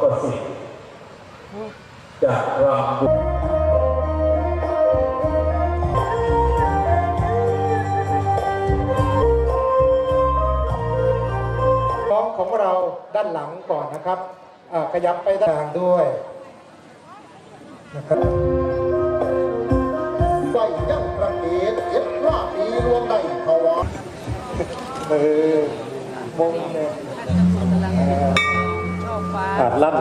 ประสิทธิ์จะรำบุญน้องของเราด้านหลังก่อนนะครับขยับไปด้านหลังด้วยนะครับไว้ยังประเกศเอ็ดว่าปีรวมได้ภาวะเออวงเนี่ย ขาดลั่น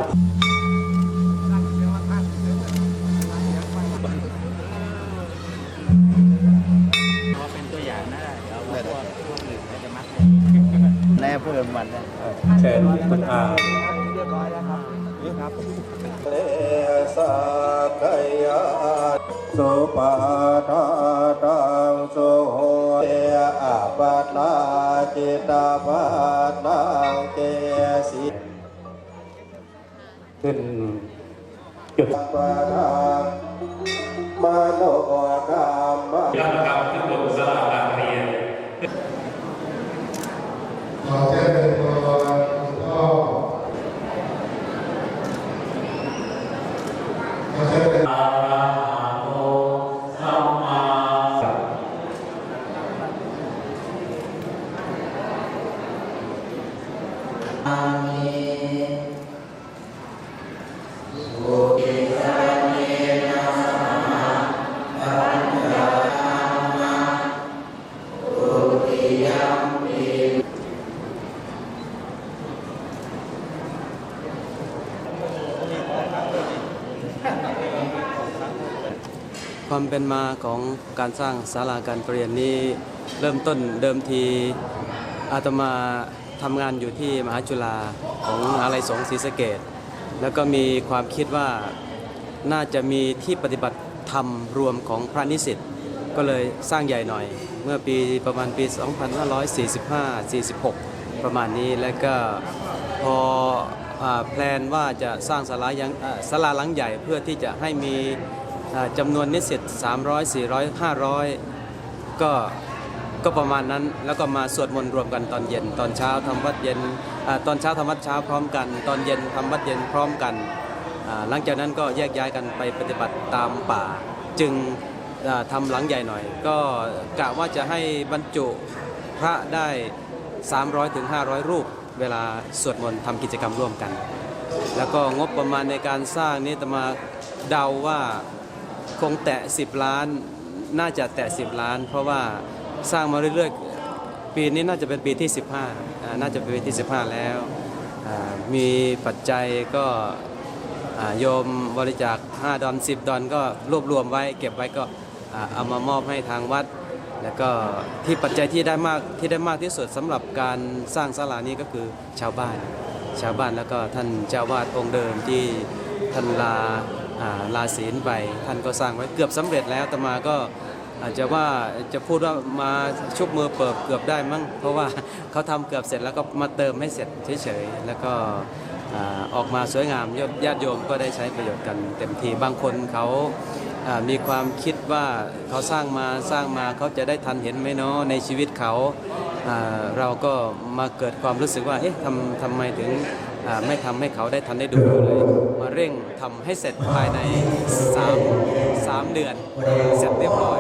เป็นตัวอย่างนะเดี๋ยวพวกพวกอื่นก็จะมักแน่เพื่อนมันนะเชิญคุณอาเลสกยาสุปาทาตังสุโหเอาปานาจิตาปา ขึ้นจุดปาทางมโนกรรมข ความเป็นมาของการสร้างศาลาการรเรียนนี้ เริ่มต้นเดิมทีอาตมาทำงานอยู่ที่มหาจุฬาของมหาลัยสงฆ์ศรีสะเกดแล้วก็มีความคิดว่าน่าจะมีที่ปฏิบัติธรรมรวมของพระนิสิตก็เลยสร้างใหญ่หน่อย เมื่อปีประมาณปี 2545-46 ประมาณนี้แล้วก็พอ แพลนว่าจะสร้างศาลายังศาลาหลังใหญ่เพื่อที่จะให้มีจำนวนนิสิต300 400 500 ก็ก็ประมาณนั้นแล้วก็มาสวดมนต์รวมกันตอนเย็น ตอนเช้าทำวัดเย็นอตอนเช้าทำวัดเช้าพร้อมกัน ตอนเย็นทำวัดเย็นพร้อมกัน หลังจากนั้นก็แยกย้ายกันไปปฏิบัติตามป่า จึงทำหลังใหญ่หน่อย ก็กะว่าจะให้บรรจุพระได้ 300ถึง500 รูป เวลาสวดมนต์ทำกิจกรรมร่วมกัน แล้วก็งบประมาณในการสร้างนี้ตมาเดาว่าคงแตะ 10 ล้าน น่าจะแตะ 10 ล้าน เพราะว่าสร้างมาเรื่อยๆ ปีนี้น่าจะเป็นปีที่ 15อ่าน่าจะเป็นปีที่ 15 แล้ว มีปัจจัยก็อ่าโยมบริจาค 5 ดอน 10 ดอนก็รวบรวมไว้ เก็บไว้ก็เอามามอบให้ทางวัด แล้วก็ที่ปัจจัยที่ได้มากที่ได้มากที่สุดสำหรับการสร้างศาลานี้ก็คือชาวบ้าน ชาวบ้านแล้วก็ท่านเจ้าวาดองค์เดิมที่ท่านลาอ่าลาศีลไปท่านก็สร้างไว้เกือบสำเร็จแล้วแต่มาก็อาจจะว่าจะพูดว่ามาชุบมือเปิบเกือบได้มั้งเพราะว่าเขาทำเกือบเสร็จแล้วก็มาเติมให้เสร็จเฉยๆแล้วก็ออกมาสวยงามญาติญาติโยมก็ได้ใช้ประโยชน์กันเต็มทีบางคนเขา มีความคิดว่าเขาสร้างมาสร้างมาเขาจะได้ทันเห็นไหมเนาะในชีวิตเขาเราก็มาเกิดความรู้สึกว่าเอ๊ะทำทำไมถึงไม่ทำให้เขาได้ทันได้ดูเลย มาเร่งทำให้เสร็จภายใน 3 3 เดือนเสร็จเรียบร้อย